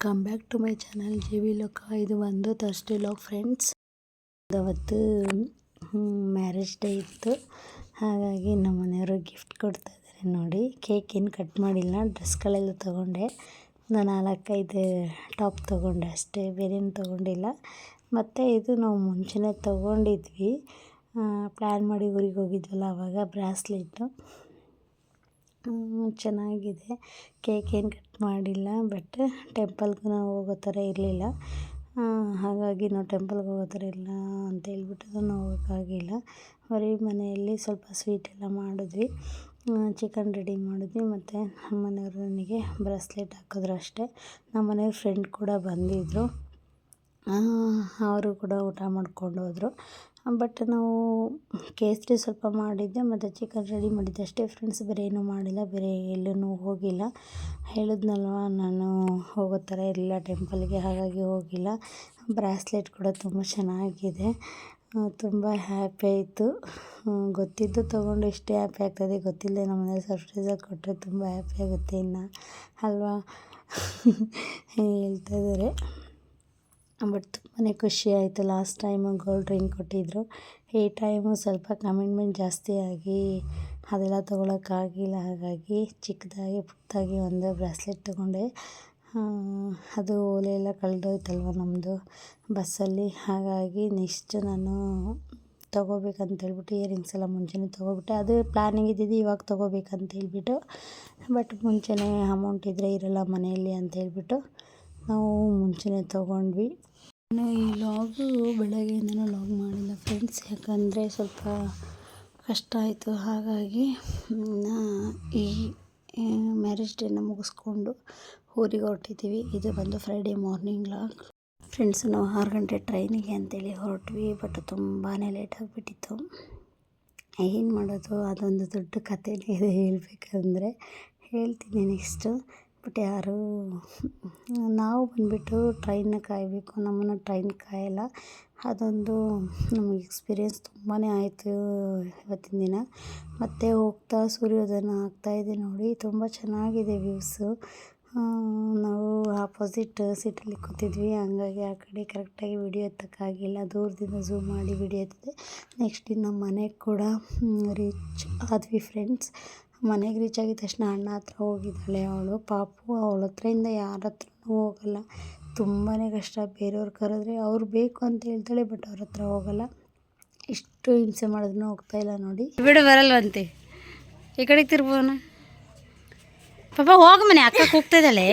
Back to my channel G V ಲೋಕ ಇದು ಒಂದು ಥರ್ಸ್ಡೇ ಲಾಗ್ ಫ್ರೆಂಡ್ಸ್ ಅವತ್ತು ಮ್ಯಾರೇಜ್ ಡೇ ಇತ್ತು. ಹಾಗಾಗಿ ನಮ್ಮ ಮನೆಯವರು ಗಿಫ್ಟ್ ಕೊಡ್ತಾ ಇದ್ದಾರೆ ನೋಡಿ. ಕೇಕ್ ಏನು ಕಟ್ ಮಾಡಿಲ್ಲ. ಡ್ರೆಸ್ಗಳೆಲ್ಲ ತೊಗೊಂಡೆ. ನಾನು ನಾಲ್ಕೈದು ಟಾಪ್ ತೊಗೊಂಡೆ ಅಷ್ಟೇ. ಬೇರೇನು ತೊಗೊಂಡಿಲ್ಲ. ಮತ್ತು ಇದು ನಾವು ಮುಂಚೆನೇ ತೊಗೊಂಡಿದ್ವಿ. ಪ್ಲ್ಯಾನ್ ಮಾಡಿ ಊರಿಗೆ ಹೋಗಿದ್ವಲ್ಲ ಆವಾಗ ಬ್ರಾಸ್ಲೆಟ್ಟು ಚೆನ್ನಾಗಿದೆ. ಕೇಕ್ ಏನು ಕಟ್ ಮಾಡಿಲ್ಲ ಬಟ್ ಟೆಂಪಲ್ಗೆ ನಾವು ಹೋಗೋ ಥರ ಇರಲಿಲ್ಲ. ಹಾಗಾಗಿ ನಾವು ಟೆಂಪಲ್ಗೆ ಹೋಗೋ ಥರ ಇಲ್ಲ ಅಂತ ಹೇಳ್ಬಿಟ್ಟು ನಾವು ಹೋಗೋಕ್ಕಾಗಿಲ್ಲ ಬರೀ ಮನೆಯಲ್ಲಿ ಸ್ವಲ್ಪ ಸ್ವೀಟ್ ಎಲ್ಲ ಮಾಡಿದ್ವಿ. ಚಿಕನ್ ರೆಡಿ ಮಾಡಿದ್ವಿ. ಮತ್ತು ನಮ್ಮ ಮನೆಯವರು ನನಗೆ ಬ್ರಾಸ್ಲೆಟ್ ಹಾಕಿದ್ರು ಅಷ್ಟೇ. ನಮ್ಮ ಮನೆಯವ್ರ ಫ್ರೆಂಡ್ ಕೂಡ ಬಂದಿದ್ದರು ಅವರು ಕೂಡ ಊಟ ಮಾಡ್ಕೊಂಡು ಹೋದರು. ಬಟ್ ನಾವು ಕೇಸರಿ ಸ್ವಲ್ಪ ಮಾಡಿದ್ದೆ, ಮತ್ತು ಚಿಕನ್ ರೆಡಿ ಮಾಡಿದ್ದೆ ಅಷ್ಟೇ ಫ್ರೆಂಡ್ಸ್ ಬೇರೆ ಏನೂ ಮಾಡಿಲ್ಲ, ಬೇರೆ ಎಲ್ಲೂ ಹೋಗಿಲ್ಲ. ಹೇಳಿದ್ನಲ್ವ, ನಾನು ಹೋಗೋ ಥರ ಇರಲಿಲ್ಲ ಟೆಂಪಲ್ಗೆ ಹಾಗಾಗಿ ಹೋಗಿಲ್ಲ. ಬ್ರಾಸ್ಲೆಟ್ ಕೂಡ ತುಂಬ ಚೆನ್ನಾಗಿದೆ. ತುಂಬ ಹ್ಯಾಪಿ ಆಯಿತು. ಗೊತ್ತಿದ್ದು ತೊಗೊಂಡು ಇಷ್ಟೇ ಹ್ಯಾಪಿ ಆಗ್ತದೆ. ಗೊತ್ತಿಲ್ಲದೆ ನಮ್ಮ ಮನೇಲಿ ಸರ್ಪ್ರೈಸಾಗಿ ಕೊಟ್ಟರೆ ತುಂಬ ಹ್ಯಾಪಿ ಆಗುತ್ತೆ ಇನ್ನು. ಅಲ್ವಾ? ಹೇಳ್ತಾ ಇದ್ದಾರೆ. ಬಟ್ ತುಂಬಾ ಖುಷಿ ಆಯಿತು. ಲಾಸ್ಟ್ ಟೈಮು ಗೋಲ್ಡ್ ರಿಂಗ್ ಕೊಟ್ಟಿದ್ದರು ಈ ಟೈಮು ಸ್ವಲ್ಪ ಕಮಿಟ್ಮೆಂಟ್ ಜಾಸ್ತಿ ಆಗಿ ಅದೆಲ್ಲ ತೊಗೊಳಕ್ಕಾಗಿಲ್ಲ ಹಾಗಾಗಿ ಚಿಕ್ಕದಾಗಿ ಪುಟ್ಟದಾಗಿ ಒಂದು ಬ್ರಾಸ್ಲೆಟ್ ತೊಗೊಂಡೆ. ಅದು ಓಲೆ ಎಲ್ಲ ಕಳೆದೋಯ್ತಲ್ವ ನಮ್ಮದು ಬಸ್ಸಲ್ಲಿ. ಹಾಗಾಗಿ ನೆಕ್ಸ್ಟ್ ನಾನು ತೊಗೋಬೇಕಂತ ಹೇಳ್ಬಿಟ್ಟು ಇಯರಿಂಗ್ಸ್ ಎಲ್ಲ ಮುಂಚೆನೇ ತೊಗೊಬಿಟ್ಟೆ. ಅದು ಪ್ಲ್ಯಾನಿಂಗ್ ಇದ್ದಿದ್ದು ಇವಾಗ ತೊಗೋಬೇಕಂತ ಹೇಳ್ಬಿಟ್ಟು ಬಟ್ ಮುಂಚೆನೇ ಅಮೌಂಟ್ ಇದ್ದರೆ ಇರೋಲ್ಲ ಮನೆಯಲ್ಲಿ ಅಂತ ಹೇಳ್ಬಿಟ್ಟು ನಾವು ಮುಂಚೆನೇ ತೊಗೊಂಡ್ವಿ. ನಾನು ಈ ಲಾಗು ಬೆಳಗ್ಗೆಯಿಂದನೂ ಲಾಗ್ ಮಾಡಿಲ್ಲ ಫ್ರೆಂಡ್ಸ್. ಯಾಕಂದರೆ ಸ್ವಲ್ಪ ಕಷ್ಟ ಆಯಿತು. ಹಾಗಾಗಿ ಈ ಮ್ಯಾರೇಜ್ ಡೇನ ಮುಗಿಸ್ಕೊಂಡು ಊರಿಗೆ ಹೊರಟಿದ್ದೀವಿ ಇದು ಬಂದು ಫ್ರೈಡೇ ಮಾರ್ನಿಂಗ್ ಲಾಗ್. ಫ್ರೆಂಡ್ಸ್ ನಾವು ಆರು ಗಂಟೆ ಟ್ರೈನಿಗೆ ಅಂತೇಳಿ ಹೊರಟ್ವಿ ಬಟ್ ತುಂಬಾ ಲೇಟ್ ಆಗಿಬಿಟ್ಟಿತ್ತು. ಏನು ಮಾಡೋದು? ಅದೊಂದು ದೊಡ್ಡ ಕಥೆ ಇದೆ ಹೇಳಬೇಕಂದ್ರೆ. ಹೇಳ್ತೀನಿ ನೆಕ್ಸ್ಟು ಬಟ್ ಯಾರೂ ನಾವು ಬಂದುಬಿಟ್ಟು ಟ್ರೈನ್ನ ಕಾಯಬೇಕು, ನಮ್ಮನ್ನು ಟ್ರೈನ್ ಕಾಯಲ್ಲ. ಅದೊಂದು ನಮಗೆ ಎಕ್ಸ್ಪೀರಿಯೆನ್ಸ್ ತುಂಬಾ ಆಯಿತು ಇವತ್ತಿನ ದಿನ. ಮತ್ತು ಹೋಗ್ತಾ ಸೂರ್ಯೋದಯ ಆಗ್ತಾಯಿದೆ ನೋಡಿ, ತುಂಬ ಚೆನ್ನಾಗಿದೆ ವ್ಯೂಸು ನಾವು ಆಪೋಸಿಟ್ ಸೀಟಲ್ಲಿ ಕೂತಿದ್ವಿ, ಹಂಗಾಗಿ ಆ ಕಡೆ ಕರೆಕ್ಟಾಗಿ ವಿಡಿಯೋ ಎತ್ತಕ್ಕಾಗಿಲ್ಲ. ದೂರದಿಂದ ಝೂಮ್ ಮಾಡಿ ವಿಡಿಯೋ ಎತ್ತಿದೆ. ನೆಕ್ಸ್ಟ್ ಇನ್ನು ಮನೆಗೆ ಕೂಡ ರೀಚ್ ಆದ್ವಿ ಫ್ರೆಂಡ್ಸ್ ಮನೆಗೆ ರೀಚ್ ಆಗಿದ ತಕ್ಷಣ ಅಣ್ಣ ಹತ್ರ ಹೋಗಿದ್ದಾಳೆ ಅವಳು. ಪಾಪು, ಅವಳ ಹತ್ರದಿಂದ ಯಾರ ಹತ್ರನೂ ಹೋಗಲ್ಲ. ತುಂಬಾ ಕಷ್ಟ. ಬೇರೆಯವ್ರು ಕರೆದ್ರೆ ಅವ್ರು ಬೇಕು ಅಂತ ಹೇಳ್ತಾಳೆ ಬಟ್ ಅವ್ರ ಹತ್ರ ಹೋಗಲ್ಲ. ಇಷ್ಟು ಹಿಂಸೆ ಮಾಡಿದ್ರೂ ಹೋಗ್ತಾಯಿಲ್ಲ ನೋಡಿ. ಬಿಡು, ಬರಲ್ವಂತೆ. ಈ ಕಡೆಗೆ ತಿರ್ಬೋನ ಪಾಪ ಹೋಗ ಮನೆ ಕೂಗ್ತಾ ಕೂಗ್ತಿದ್ದಾಳೆ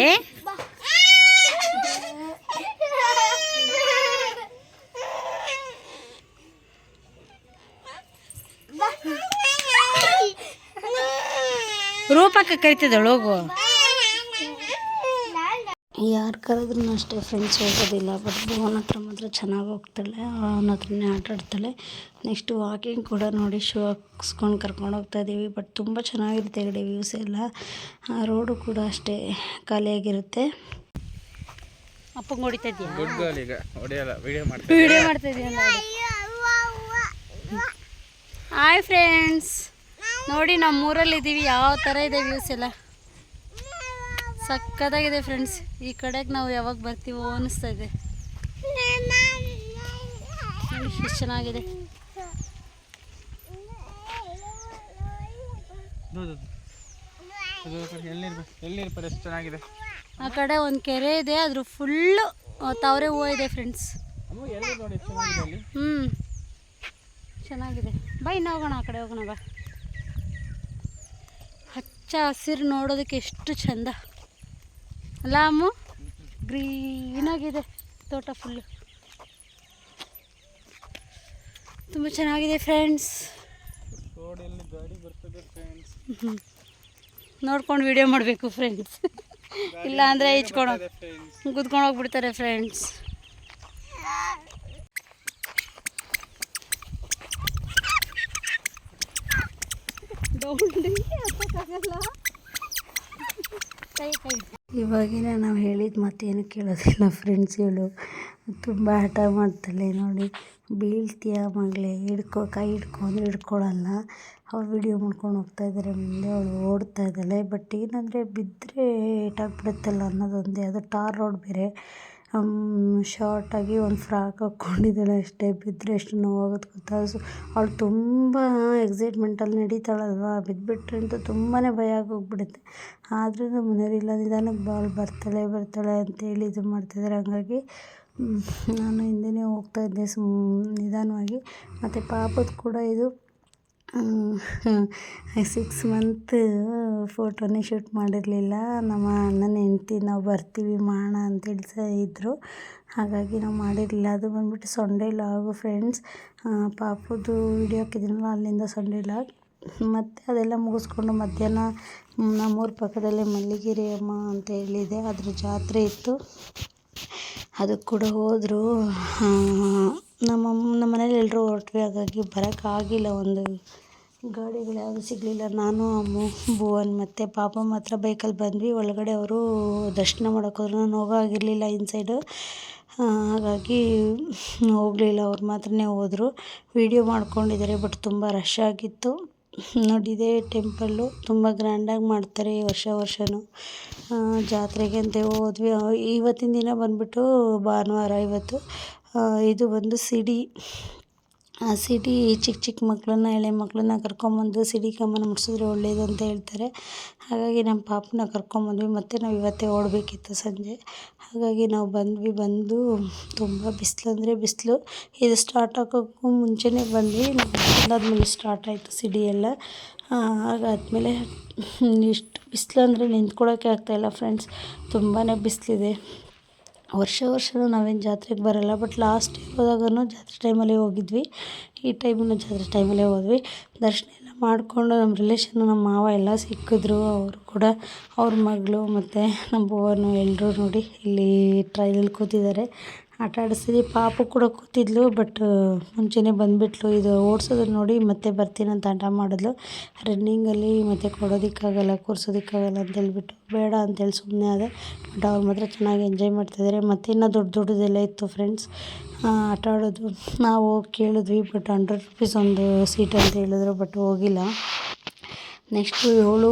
ರೂಪಕ್ಕ ಕರಿತಿದ್ದಾಳೆ ಹೋಗು. ಯಾರು ಕರೆದ್ರೂ ಅಷ್ಟೇ ಫ್ರೆಂಡ್ಸ್ ಹೋಗೋದಿಲ್ಲ ಬಟ್ ಭುವನ್ ಹತ್ರ ಮಾತ್ರ ಚೆನ್ನಾಗಿ ಹೋಗ್ತಾಳೆ ಅವನ ಹತ್ರನೇ ಆಟ ಆಡ್ತಾಳೆ. ನೆಕ್ಸ್ಟ್ ವಾಕಿಂಗ್ ಕೂಡ ನೋಡಿ ಶೂ ಹಾಕ್ಸ್ಕೊಂಡು ಕರ್ಕೊಂಡು ಹೋಗ್ತಾ ಇದ್ದೀವಿ ಬಟ್ ತುಂಬ ಚೆನ್ನಾಗಿರುತ್ತೆ ಕಡೆ ವ್ಯೂಸ್ ಎಲ್ಲ. ಆ ರೋಡು ಕೂಡ ಅಷ್ಟೇ ಖಾಲಿಯಾಗಿರುತ್ತೆ. ಅಪ್ಪಂಗೆ ಹೊಡಿತಾ ಇದೆಯಾ? ವಿಡಿಯೋ ಮಾಡ್ತಾ ಹಾಯ್ ಫ್ರೆಂಡ್ಸ್ ನೋಡಿ ನಮ್ಮ ಊರಲ್ಲಿ ಇದ್ದೀವಿ ಯಾವ ಥರ ಇದೆ ವ್ಯೂಸ್ ಎಲ್ಲ. ಸಕ್ಕತ್ತಾಗಿದೆ ಫ್ರೆಂಡ್ಸ್ ಈ ಕಡೆಗೆ ನಾವು ಯಾವಾಗ ಬರ್ತೀವೋ ಅನ್ನಿಸ್ತಾ ಇದೆ. ಎಷ್ಟು ಚೆನ್ನಾಗಿದೆ. ಆ ಕಡೆ ಒಂದು ಕೆರೆ ಇದೆ, ಅದ್ರ ಫುಲ್ಲು ತಾವರೆ ಹೂವು ಇದೆ ಫ್ರೆಂಡ್ಸ್ ಹ್ಞೂ ಚೆನ್ನಾಗಿದೆ. ಬೈ ನಾವು ಹೋಗೋಣ ಆ ಕಡೆ ಹೋಗೋಣ, ಬಾ. ಹಚ್ಚ ಹಸಿರು ನೋಡೋದಕ್ಕೆ ಎಷ್ಟು ಚಂದ. ಅಲ್ಲ ಗ್ರೀನ್ ಗ್ರೀನಾಗಿದೆ ತೋಟ ಫುಲ್ಲು ತುಂಬ ಚೆನ್ನಾಗಿದೆ ಫ್ರೆಂಡ್ಸ್ ನೋಡ್ಕೊಂಡು ವಿಡಿಯೋ ಮಾಡಬೇಕು ಫ್ರೆಂಡ್ಸ್ ಇಲ್ಲ ಅಂದರೆ ಫ್ರೆಂಡ್ಸ್ ಕುತ್ಕೊಂಡು ಹೋಗ್ಬಿಡ್ತಾರೆ ಫ್ರೆಂಡ್ಸ್ ಇವಾಗಿನ ನಾವು ಹೇಳಿದ ಮತ್ತೇನು ಕೇಳೋದಿಲ್ಲ ಫ್ರೆಂಡ್ಸ್ ಇವಳು ತುಂಬ ಹಠ ಮಾಡ್ತಾಳೆ ನೋಡಿ. ಬೀಳ್ತೀಯ ಮಗಳೇ? ಹಿಡ್ಕೊ, ಕೈ ಹಿಡ್ಕೊ ಅಂದರೆ ಹಿಡ್ಕೊಳಲ್ಲ. ಅವ್ರು ವಿಡಿಯೋ ಮಾಡ್ಕೊಂಡು ಹೋಗ್ತಾ ಇದ್ದಾರೆ ಮುಂದೆ ಅವಳು ಓಡ್ತಾ ಇದ್ದಾಳೆ ಬಟ್ ಏನಂದರೆ ಬಿದ್ದರೆ ಏಟಾಗಿಬಿಡುತ್ತಲ್ಲ ಅನ್ನೋದೊಂದೇ. ಅದು ಟಾರ್ ರೋಡ್ ಬೇರೆ. ಶಾರ್ಟಾಗಿ ಒಂದು ಫ್ರಾಕ್ ಹಾಕ್ಕೊಂಡಿದ್ದಾಳೆ ಅಷ್ಟೇ. ಬಿದ್ದರೆ ಎಷ್ಟು ನೋವಾಗುತ್ತೆ ಗೊತ್ತಾ ಸೊ ಅವಳು ತುಂಬ ಎಕ್ಸೈಟ್ಮೆಂಟಲ್ಲಿ ನಡೀತಾಳಲ್ವ? ಬಿದ್ದುಬಿಟ್ರೆ ಅಂತೂ ತುಂಬಾ ಭಯ ಆಗೋಗ್ಬಿಡುತ್ತೆ. ಆದರೂ ನಮ್ಮ ಮನೆಯವರಿಲ್ಲ ನಿಧಾನಕ್ಕೆ ಬಾಳು ಬರ್ತಾಳೆ ಬರ್ತಾಳೆ ಅಂತೇಳಿ ಇದು ಮಾಡ್ತಿದ್ದಾರೆ ಹಂಗಾಗಿ ನಾನು ಹಿಂದೆನೇ ಹೋಗ್ತಾ ಇದ್ದೆ ಸುಮ್ ನಿಧಾನವಾಗಿ. ಮತ್ತು ಪಾಪದ ಕೂಡ ಇದು ಸಿಕ್ಸ್ ಮಂತ್ ಫೋಟೋನೇ ಶೂಟ್ ಮಾಡಿರಲಿಲ್ಲ. ನಮ್ಮ ಅಣ್ಣನ ಹೆಂಡ್ತಿ, ನಾವು ಬರ್ತೀವಿ ಮಾಡೋಣ ಅಂತೇಳಿ ಸಹ ಇದ್ದರು ಹಾಗಾಗಿ ನಾವು ಮಾಡಿರಲಿಲ್ಲ. ಅದು ಬಂದ್ಬಿಟ್ಟು ಸಂಡೇ ಲಾಗು ಫ್ರೆಂಡ್ಸ್ ಪಾಪುದು ವಿಡಿಯೋ ಹಾಕಿದ್ದೀನಲ್ಲ ಅಲ್ಲಿಂದ ಸಂಡೇ ಲಾಗ್ ಮತ್ತು ಅದೆಲ್ಲ ಮುಗಿಸ್ಕೊಂಡು ಮಧ್ಯಾಹ್ನ, ನಮ್ಮೂರ ಪಕ್ಕದಲ್ಲೇ ಮಲ್ಲಿಗಿರಿ ಅಮ್ಮ ಅಂತ ಹೇಳಿದೆ. ಅದ್ರ ಜಾತ್ರೆ ಇತ್ತು. ಅದಕ್ಕೆ ಕೂಡ ಹೋದರು. ನಮ್ಮ ನಮ್ಮ ಮನೇಲಿ ಎಲ್ಲರೂ ಹೊರಟ್ವಿ ಹಾಗಾಗಿ ಬರೋಕ್ಕಾಗಿಲ್ಲ ಒಂದು ಗಾಡಿಗಳು ಯಾವುದೂ ಸಿಗಲಿಲ್ಲ. ನಾನು, ಅಮ್ಮು, ಭುವನ್ ಮತ್ತು ಪಾಪ ಮಾತ್ರ ಬೈಕಲ್ಲಿ ಬಂದ್ವಿ. ಒಳಗಡೆ ಅವರು ದರ್ಶನ ಮಾಡೋಕ್ಕೋದ್ರು ನಾನು ಹೋಗೋ ಆಗಿರಲಿಲ್ಲ ಇನ್ಸೈಡು ಹಾಗಾಗಿ ಹೋಗಲಿಲ್ಲ. ಅವ್ರು ಮಾತ್ರನೇ ಹೋದರು. ವೀಡಿಯೋ ಮಾಡ್ಕೊಂಡಿದ್ದಾರೆ ಬಟ್ ತುಂಬ ರಶ್ ಆಗಿತ್ತು. ನೋಡಿ, ಇದೇ ಟೆಂಪಲ್ಲು ತುಂಬ ಗ್ರ್ಯಾಂಡಾಗಿ ಮಾಡ್ತಾರೆ ಈ ವರ್ಷ ವರ್ಷವೂ ಜಾತ್ರೆಗೆ ಅಂತ ಹೋದ್ವಿ. ಇವತ್ತಿನ ದಿನ ಬಂದ್ಬಿಟ್ಟು ಭಾನುವಾರ ಇವತ್ತು. ಇದು ಬಂದು ಸಿಡಿ. ಆ ಸಿಡಿ ಚಿಕ್ಕ ಚಿಕ್ಕ ಮಕ್ಕಳನ್ನ, ಎಳೆ ಮಕ್ಕಳನ್ನ ಕರ್ಕೊಂಬಂದು ಸಿಡಿ ಕಮ್ಮನ ಮುಟ್ಸಿದ್ರೆ ಒಳ್ಳೆಯದು ಅಂತ ಹೇಳ್ತಾರೆ. ಹಾಗಾಗಿ ನಮ್ಮ ಪಾಪನ ಕರ್ಕೊಂಬಂದ್ವಿ. ಮತ್ತು ನಾವು ಇವತ್ತೇ ಓಡಬೇಕಿತ್ತು ಸಂಜೆ. ಹಾಗಾಗಿ ನಾವು ಬಂದ್ವಿ, ಬಂದು ತುಂಬ ಬಿಸಿಲು ಅಂದರೆ ಬಿಸಿಲು. ಇದು ಸ್ಟಾರ್ಟ್ ಆಗೋಕ್ಕೂ ಮುಂಚೆನೇ ಬಂದ್ವಿ. ಬಂದಾದ್ಮೇಲೆ ಸ್ಟಾರ್ಟ್ ಆಯಿತು ಸಿಡಿ ಎಲ್ಲ. ಹಾಗಾದಮೇಲೆ ಇಷ್ಟು ಬಿಸಿಲು ಅಂದರೆ ನಿಂತ್ಕೊಳ್ಳೋಕ್ಕೆ ಆಗ್ತಾಯಿಲ್ಲ ಫ್ರೆಂಡ್ಸ್ ತುಂಬಾ ಬಿಸಿಲಿದೆ. ವರ್ಷ ವರ್ಷವೂ ನಾವೇನು ಜಾತ್ರೆಗೆ ಬರೋಲ್ಲ ಬಟ್ ಲಾಸ್ಟ್ ಇಯರ್ ಹೋದಾಗೂ ಜಾತ್ರೆ ಟೈಮಲ್ಲೇ ಹೋಗಿದ್ವಿ. ಈ ಟೈಮನ್ನು ಜಾತ್ರೆ ಟೈಮಲ್ಲೇ ಹೋದ್ವಿ. ದರ್ಶನ ಎಲ್ಲ ಮಾಡಿಕೊಂಡು ನಮ್ಮ ರಿಲೇಷನ್ನು ನಮ್ಮ ಮಾವ ಎಲ್ಲ ಸಿಕ್ಕಿದ್ರು. ಅವರು ಕೂಡ, ಅವ್ರ ಮಗಳು ಮತ್ತು ನಮ್ಮ ಬೋವನು ಎಲ್ಲರೂ ನೋಡಿ ಇಲ್ಲಿ ಟ್ರೈಲಲ್ಲಿ ಕೂತಿದ್ದಾರೆ. ಆಟ ಆಡಿಸಿದ್ವಿ ಪಾಪು ಕೂಡ ಕೂತಿದ್ಲು ಬಟ್ ಮುಂಚೆನೇ ಬಂದುಬಿಟ್ಲು. ಇದು ಓಡಿಸೋದನ್ನ ನೋಡಿ ಮತ್ತೆ ಬರ್ತೀನಂತ ಅಂತ ಹಠ ಮಾಡಿದ್ಲು. ರನ್ನಿಂಗಲ್ಲಿ ಮತ್ತೆ ಕೊಡೋದಕ್ಕಾಗಲ್ಲ, ಕೂರ್ಸೋದಕ್ಕಾಗಲ್ಲ ಅಂತ ಹೇಳ್ಬಿಟ್ಟು. ಬೇಡ ಅಂತೇಳಿ ಸುಮ್ಮನೆ ಆದೆ. ಬಟ್ ಅವ್ರು ಮಾತ್ರ ಚೆನ್ನಾಗಿ ಎಂಜಾಯ್ ಮಾಡ್ತಿದ್ದಾರೆ ಮತ್ತು ಇನ್ನೂ ದೊಡ್ಡ ದೊಡ್ಡದೆಲ್ಲ ಇತ್ತು ಫ್ರೆಂಡ್ಸ್ ಆಟ ಆಡೋದು. ನಾವು ಕೇಳಿದ್ವಿ ಬಟ್ ಹಂಡ್ರೆಡ್ ರುಪೀಸ್ ಒಂದು ಸೀಟ್ ಅಂತ ಹೇಳಿದ್ರು ಬಟ್ ಹೋಗಿಲ್ಲ. ನೆಕ್ಸ್ಟು ಏಳು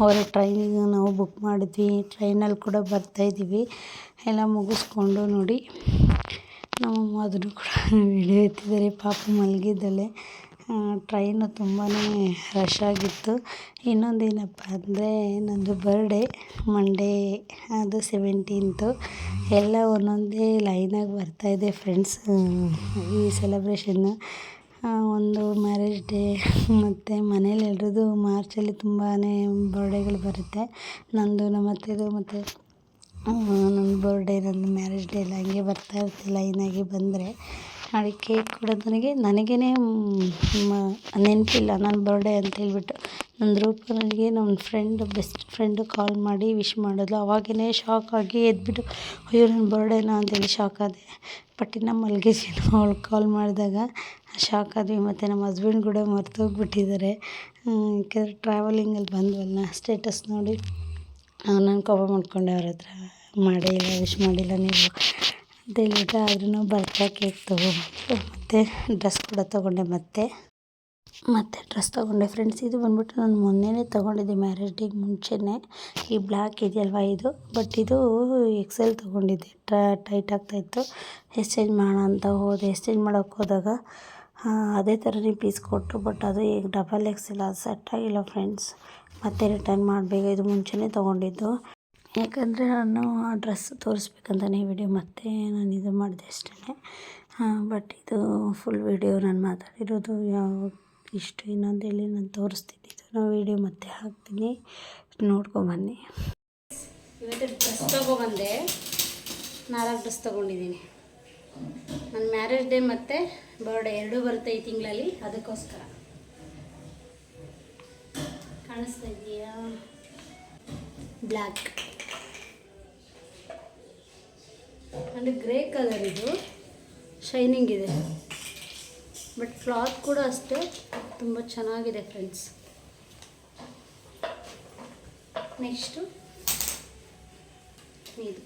ಅವರ ಟ್ರೈನಿಗೆ ನಾವು ಬುಕ್ ಮಾಡಿದ್ವಿ. ಟ್ರೈನಲ್ಲಿ ಕೂಡ ಬರ್ತಾಯಿದ್ದೀವಿ ಎಲ್ಲ ಮುಗಿಸ್ಕೊಂಡು ನೋಡಿ. ನಮ್ಮಮ್ಮ ಅದನ್ನು ಕೂಡ ವಿಡಿಯೋ ಎತ್ತಿದ್ದಾರೆ. ಪಾಪ ಮಲಗಿದ್ದಾಳೆ. ಟ್ರೈನು ತುಂಬಾ ರಶ್ ಆಗಿತ್ತು. ಇನ್ನೊಂದು ಏನಪ್ಪ ಅಂದರೆ, ನಂದು ಬರ್ಡೇ ಮಂಡೇ ಅದು ಸೆವೆಂಟೀನ್ತು ಎಲ್ಲ ಒಂದೊಂದೇ ಲೈನಾಗಿ ಬರ್ತಾಯಿದೆ ಫ್ರೆಂಡ್ಸ್ ಈ ಸೆಲೆಬ್ರೇಷನ್ನು ಒಂದು ಮ್ಯಾರೇಜ್ ಡೇ ಮತ್ತು ಮನೇಲಿ ಎಲ್ರದ್ದು ಮಾರ್ಚಲ್ಲಿ ತುಂಬಾ ಬರ್ಡೇಗಳು ಬರುತ್ತೆ. ನಂದು ನಮ್ಮ ಅತ್ತೆದು ಮತ್ತು ನನ್ನ ಬರ್ಡೇ ನನ್ನ ಮ್ಯಾರೇಜ್ ಡೇ ಎಲ್ಲ ಹಂಗೆ ಬರ್ತಾ ಇರುತ್ತೆ ಲೈನಾಗಿ ಬಂದರೆ. ನಾಳೆ ಕೇಕ್ ಕೂಡ ನನಗೆ ನನಗೇ ನೆನಪಿಲ್ಲ ನನ್ನ ಬರ್ಡೇ ಅಂತ ಹೇಳ್ಬಿಟ್ಟು. ನನ್ನ ರೂಪ ನನಗೆ ನನ್ನ ಫ್ರೆಂಡ್ ಬೆಸ್ಟ್ ಫ್ರೆಂಡು ಕಾಲ್ ಮಾಡಿ ವಿಶ್ ಮಾಡಿದ್ಲು ಅವಾಗೇ ಶಾಕ್ ಆಗಿ ಎದ್ಬಿಟ್ಟು, ಅಯ್ಯೋ ನನ್ನ ಬರ್ಡೇನಾ ಅಂತೇಳಿ ಶಾಕ್ ಆದೆ. ಬಟ್ ಇನ್ನು ಮಲಗಿದ್ದೀನಿ ಅವಳು ಕಾಲ್ ಮಾಡಿದಾಗ. ಶಾಕ್ ಆದ್ವಿ ಮತ್ತು ನಮ್ಮ ಹಸ್ಬೆಂಡ್ ಕೂಡ ಮರ್ತೋಗ್ಬಿಟ್ಟಿದ್ದಾರೆ. ಯಾಕೆಂದರೆ ಟ್ರಾವೆಲಿಂಗಲ್ಲಿ ಬಂದ್ವಲ್ಲ ಸ್ಟೇಟಸ್ ನೋಡಿ. ನಾನು ಕೋಪ ಮಾಡ್ಕೊಂಡೆ ಅವ್ರ ಹತ್ರ. ಮಾಡೇ ಇಲ್ಲ ವಿಶ್ ಮಾಡಿಲ್ಲ ನೀವು. ಅಂತ ಹೇಳ್ಬಿಟ್ಟು ಆದ್ರೂ ಬರ್ತಾ ಕೇಕ್ ತೊಗೊಬಂದು ಮತ್ತು ಡ್ರೆಸ್ ಕೂಡ ತೊಗೊಂಡೆ ಮತ್ತೆ. ಮತ್ತು ಡ್ರೆಸ್ ತೊಗೊಂಡೆ ಫ್ರೆಂಡ್ಸ್ ಇದು ಬಂದ್ಬಿಟ್ಟು ನಾನು ಮೊನ್ನೆನೇ ತೊಗೊಂಡಿದ್ದೆ ಮ್ಯಾರೇಜ್ ಡೇಗೆ ಮುಂಚೆನೇ. ಈ ಬ್ಲ್ಯಾಕ್ ಇದೆಯಲ್ವ ಇದು? ಬಟ್ ಇದು ಎಕ್ಸೆಲ್ ತೊಗೊಂಡಿದ್ದೆ. ಟೈಟ್ ಆಗ್ತಾಯಿತ್ತು ಎಕ್ಸ್ಚೇಂಜ್ ಮಾಡೋ ಅಂತ ಹೋದೆ. ಎಕ್ಸ್ಚೇಂಜ್ ಮಾಡೋಕ್ಕೆ ಹೋದಾಗ ಅದೇ ಥರನೇ ಪೀಸ್ ಕೊಟ್ಟರು ಬಟ್ ಅದು ಈಗ ಡಬಲ್ ಎಕ್ಸೆಲ್ ಅದು ಸೆಟ್ ಆಗಿಲ್ಲ ಫ್ರೆಂಡ್ಸ್ ಮತ್ತೆ ರಿಟರ್ನ್ ಮಾಡಬೇಕು ಇದು ಮುಂಚೆನೇ ತೊಗೊಂಡಿದ್ದು. ಯಾಕಂದರೆ ನಾನು ಆ ಡ್ರೆಸ್ ತೋರಿಸ್ಬೇಕಂತಲೇ ವಿಡಿಯೋ, ಮತ್ತೆ ನಾನು ಇದು ಮಾಡಿದೆ ಅಷ್ಟೇ ಬಟ್ ಇದು ಫುಲ್ ವಿಡಿಯೋ ನಾನು ಮಾತಾಡಿರೋದು ಯಾವ ಇಷ್ಟು ಇನ್ನೊಂದು ಹೇಳಿ ನಾನು ತೋರಿಸ್ತೀನಿ ಇದನ್ನು ವಿಡಿಯೋ ಮತ್ತೆ ಹಾಕ್ತೀನಿ. ನೋಡ್ಕೊಂಬನ್ನಿ. ಇವತ್ತು ಡ್ರೆಸ್ ತೊಗೊಬಂದೆ. ನಾಲ್ಕು ಡ್ರೆಸ್ ತೊಗೊಂಡಿದ್ದೀನಿ. ನನ್ನ ಮ್ಯಾರೇಜ್ ಡೇ ಮತ್ತು ಬರ್ಡೇ ಎರಡೂ ಬರುತ್ತೆ ಈ ತಿಂಗಳಲ್ಲಿ, ಅದಕ್ಕೋಸ್ಕರ. ಕಾಣಿಸ್ತಾ ಇದೆಯಾ? ಬ್ಲ್ಯಾಕ್ ಅಂದರೆ ಗ್ರೇ ಕಲರ್ ಇದು. ಶೈನಿಂಗ್ ಇದೆ. ಬಟ್ ಕ್ಲಾತ್ ಕೂಡ ಅಷ್ಟೇ. ತುಂಬ ಚೆನ್ನಾಗಿದೆ ಫ್ರೆಂಡ್ಸ್ ನೆಕ್ಸ್ಟು ಇದು.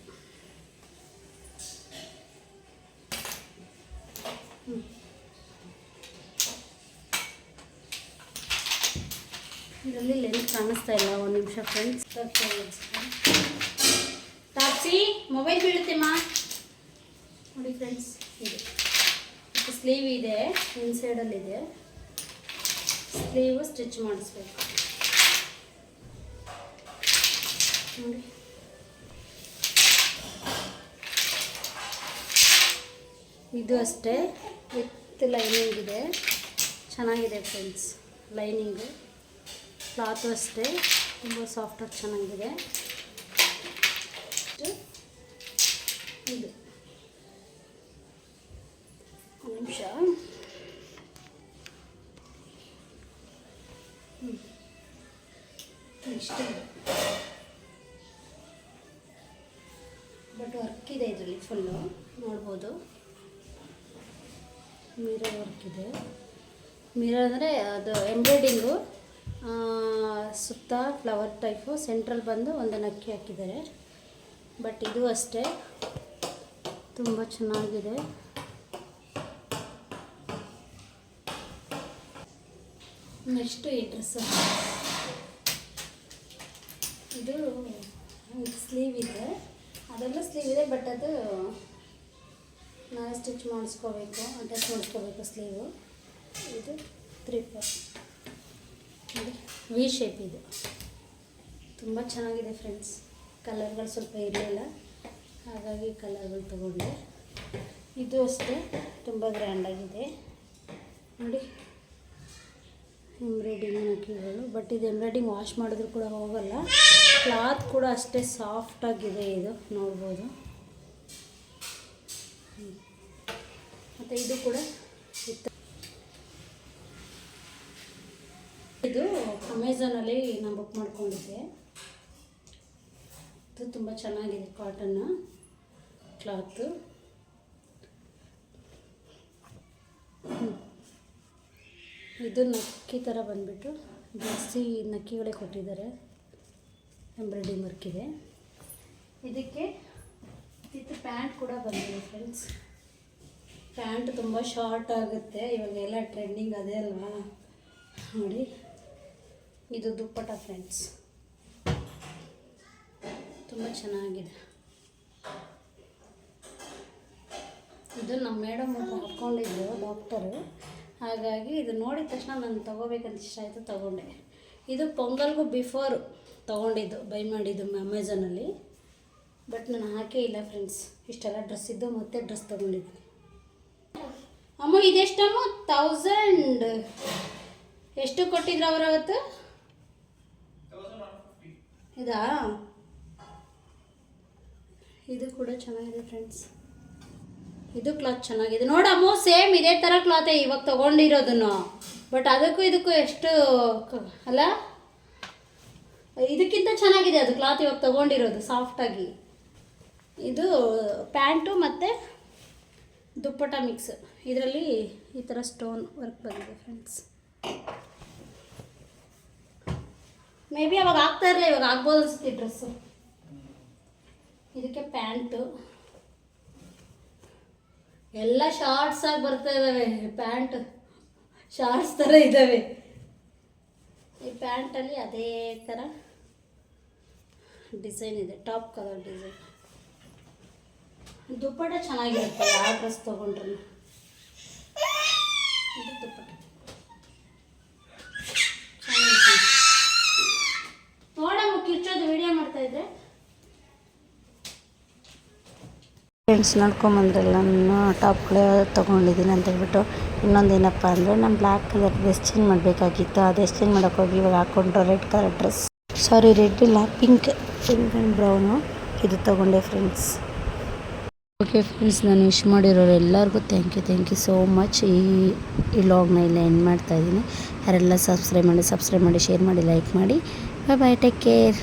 ಇದರಲ್ಲಿ ಲೆನ್ಸ್ ಕಾಣಿಸ್ತಾ ಇಲ್ಲ. ಒಂದು ನಿಮಿಷ ಫ್ರೆಂಡ್ಸ್ ತಾಪ್ಸಿ ಮೊಬೈಲ್ ಬೀಳುತ್ತೆಮ್ಮ ನೋಡಿ ಫ್ರೆಂಡ್ಸ್ ಇದು. ಸ್ಲೀವ್ ಇದೆ ಇನ್ಸೈಡಲ್ಲಿದೆ ಸ್ಲೀವು ಸ್ಟಿಚ್ ಮಾಡಿಸ್ಬೇಕು. ನೋಡಿ. ಇದು ಅಷ್ಟೇ ವಿತ್ ಲೈನಿಂಗ್ ಇದೆ. ಚೆನ್ನಾಗಿದೆ ಫ್ರೆಂಡ್ಸ್ ಲೈನಿಂಗು ಕ್ಲಾತು ಅಷ್ಟೇ, ತುಂಬ ಸಾಫ್ಟಾಗಿ ಚೆನ್ನಾಗಿದೆ. ಇದು. ನಿಮಿಷ. ಬಟ್ ವರ್ಕ್ ಇದೆ ಇದರಲ್ಲಿ ಫುಲ್ಲು ನೋಡ್ಬೋದು. ಮಿರರ್ ವರ್ಕ್ ಇದೆ. ಮಿರರ್ ಅಂದರೆ ಅದು ಎಂಬ್ರಾಯ್ಡಿಂಗು ಸುತ್ತ ಫ್ಲವರ್ ಟೈಪು ಸೆಂಟ್ರಲ್ ಬಂದು ಒಂದು ನಕ್ಕಿ ಹಾಕಿದ್ದಾರೆ. ಬಟ್ ಇದು ಅಷ್ಟೇ. ತುಂಬ ಚೆನ್ನಾಗಿದೆ. ನೆಕ್ಸ್ಟ್ ಈ ಡ್ರೆಸ್ಸು ಇದು ಸ್ಲೀವ್ ಇದೆ. ಅದರಲ್ಲೂ ಸ್ಲೀವ್ ಇದೆ ಬಟ್ ಅದು ನಾಳೆ ಸ್ಟಿಚ್ ಮಾಡಿಸ್ಕೋಬೇಕು ಅಟ್ಯಾಚ್ ಮಾಡಿಸ್ಕೋಬೇಕು ಸ್ಲೀವು ಇದು ತ್ರೀ ಫೋರ್ ವಿ ಶೇಪ್ ಇದು. ತುಂಬ ಚೆನ್ನಾಗಿದೆ ಫ್ರೆಂಡ್ಸ್ ಕಲರ್ಗಳು ಸ್ವಲ್ಪ ಇರಲಿಲ್ಲ. ಹಾಗಾಗಿ ಕಲರ್ಗಳು ತೊಗೊಂಡೆ. ಇದು ಅಷ್ಟೇ, ತುಂಬ ಗ್ರ್ಯಾಂಡಾಗಿದೆ ನೋಡಿ. ಎಂಬ್ರಾಯ್ಡಿಂಗ್ ಹಾಕಿರೋದು ಬಟ್ ಇದು ಎಂಬ್ರಾಯ್ಡಿಂಗ್ ವಾಶ್ ಮಾಡಿದ್ರು ಕೂಡ ಹೋಗಲ್ಲ. ಕ್ಲಾತ್ ಕೂಡ ಅಷ್ಟೇ ಸಾಫ್ಟಾಗಿದೆ ಇದು. ನೋಡ್ಬೋದು. ಮತ್ತು ಇದು ಕೂಡ ಇದು ಅಮೆಝಾನಲ್ಲಿ ನಾನು ಬುಕ್ ಮಾಡ್ಕೊಂಡಿದ್ದೆ. ಇದು ತುಂಬ ಚೆನ್ನಾಗಿದೆ ಕಾಟನ್ನು ಕ್ಲಾತು ಇದು ನಕ್ಕಿ ಥರ ಬಂದುಬಿಟ್ಟು ಜಾಸ್ತಿ ನಕ್ಕಿಗಳೇ ಕೊಟ್ಟಿದ್ದಾರೆ. ಎಂಬ್ರಾಯ್ಡ್ರಿ ವರ್ಕ್ ಇದೆ. ಇದಕ್ಕೆ ಇದು ಪ್ಯಾಂಟ್ ಕೂಡ ಬಂದಿದೆ ಫ್ರೆಂಡ್ಸ್ ಪ್ಯಾಂಟ್ ತುಂಬ ಶಾರ್ಟ್ ಆಗುತ್ತೆ. ಇವಾಗ ಎಲ್ಲ ಟ್ರೆಂಡಿಂಗ್ ಅದೇ ಅಲ್ವಾ? ನೋಡಿ. ಇದು ದುಪ್ಪಟ ಫ್ರೆಂಡ್ಸ್ ತುಂಬ ಚೆನ್ನಾಗಿದೆ. ಇದು ನಮ್ಮ ಮೇಡಮ್ ಹಾಕ್ಕೊಂಡಿದ್ದು ಡಾಕ್ಟರು ಹಾಗಾಗಿ ಇದು ನೋಡಿದ ತಕ್ಷಣ ನಾನು ತೊಗೋಬೇಕಂತ ಇಷ್ಟ ಆಯಿತು, ತೊಗೊಂಡೆ. ಇದು ಪೊಂಗಲ್ಗೂ ಬಿಫೋರ್ ತೊಗೊಂಡಿದ್ದು, ಬೈ ಮಾಡಿದ್ದು ಅಮೆಝಾನಲ್ಲಿ ಬಟ್ ನಾನು ಹಾಕೇ ಇಲ್ಲ ಫ್ರೆಂಡ್ಸ್ ಇಷ್ಟೆಲ್ಲ ಡ್ರೆಸ್ ಇದ್ದು ಮತ್ತೆ ಡ್ರೆಸ್ ತೊಗೊಂಡಿದ್ದೀನಿ ಅಮ್ಮ ಇದೆಷ್ಟಮ್ಮ ತೌಸಂಡ್ ಎಷ್ಟು ಕೊಟ್ಟಿದ್ರು ಅವರವತ್ತು ಇದಾ? ಇದು ಕೂಡ ಚೆನ್ನಾಗಿದೆ ಫ್ರೆಂಡ್ಸ್ ಇದು ಕ್ಲಾತ್ ಚೆನ್ನಾಗಿದೆ. ನೋಡಮ್ಮ, ಸೇಮ್ ಇದೇ ಥರ ಕ್ಲಾತೆ ಇವಾಗ ತೊಗೊಂಡಿರೋದನ್ನು. ಬಟ್ ಅದಕ್ಕೂ ಇದಕ್ಕೂ ಎಷ್ಟು ಅಲ್ಲ? ಇದಕ್ಕಿಂತ ಚೆನ್ನಾಗಿದೆ ಅದು ಕ್ಲಾತ್ ಇವಾಗ ತೊಗೊಂಡಿರೋದು ಸಾಫ್ಟಾಗಿ ಇದು ಪ್ಯಾಂಟು ಮತ್ತು ದುಪ್ಪಟ ಮಿಕ್ಸ್ ಇದರಲ್ಲಿ ಈ ಥರ ಸ್ಟೋನ್ ವರ್ಕ್ ಬಂದಿದೆ ಫ್ರೆಂಡ್ಸ್ ಮೇ ಬಿ ಅವಾಗ ಆಗ್ತಾ ಇರಲಿಲ್ಲ, ಇವಾಗ ಆಗ್ಬೋದು ಅನಿಸುತ್ತೆ ಡ್ರೆಸ್ಸು ಇದಕ್ಕೆ ಪ್ಯಾಂಟು. ಎಲ್ಲ ಶಾರ್ಟ್ಸ್ ಆಗಿ ಬರ್ತಾ ಇದ್ದಾವೆ ಪ್ಯಾಂಟ್ ಶಾರ್ಟ್ಸ್ ಥರ ಇದ್ದಾವೆ ಈ ಪ್ಯಾಂಟಲ್ಲಿ ಅದೇ ಥರ ಡಿಸೈನ್ ಇದೆ ಟಾಪ್ ಕಲರ್ ಡಿಸೈನ್ ದುಪ್ಪಟ ಚೆನ್ನಾಗಿರುತ್ತೆ, ಯಾವ ಡ್ರೆಸ್ ತೊಗೊಂಡ್ರು ಇದು ದುಪ್ಪಟ ನೋಡಮ್ಮ ಕಿರ್ಚೋದು ವಿಡಿಯೋ ಮಾಡ್ತಾ ಇದ್ರೆ ಫ್ರೆಂಡ್ಸ್ ನೋಡ್ಕೊಂಬಂದ್ರಲ್ಲ ನಾನು ಟಾಪ್ಗಳು ತೊಗೊಂಡಿದ್ದೀನಿ ಅಂತ ಹೇಳ್ಬಿಟ್ಟು. ಇನ್ನೊಂದು ಏನಪ್ಪ ಅಂದರೆ ನಾನು ಬ್ಲ್ಯಾಕ್ ಕಲರ್ ಡ್ರೆಸ್ ಚೇಂಜ್ ಮಾಡಬೇಕಾಗಿತ್ತು. ಅದು ಚೇಂಜ್ ಮಾಡೋಕ್ಕೋಗಿ ಇವಾಗ ಹಾಕ್ಕೊಂಡ್ರೆ red colour dress. Sorry, red ಇಲ್ಲ, ಪಿಂಕ್. Pink and brown. ಇದು ತೊಗೊಂಡೆ ಫ್ರೆಂಡ್ಸ್. ಓಕೆ ಫ್ರೆಂಡ್ಸ್ ನಾನು ವಿಶ್ ಮಾಡಿರೋರು ಎಲ್ಲರಿಗೂ thank you thank you so much ಈ ಈ ಲಾಗ್ನ ಇಲ್ಲ ಎಂಡ್ ಮಾಡ್ತಾಯಿದ್ದೀನಿ ಯಾರೆಲ್ಲ ಸಬ್ಸ್ಕ್ರೈಬ್ ಮಾಡಿ ಸಬ್ಸ್ಕ್ರೈಬ್ ಮಾಡಿ ಶೇರ್ ಮಾಡಿ ಲೈಕ್ ಮಾಡಿ. ಬಾಯ್ ಬಾಯ್ ಟೇಕ್ ಕೇರ್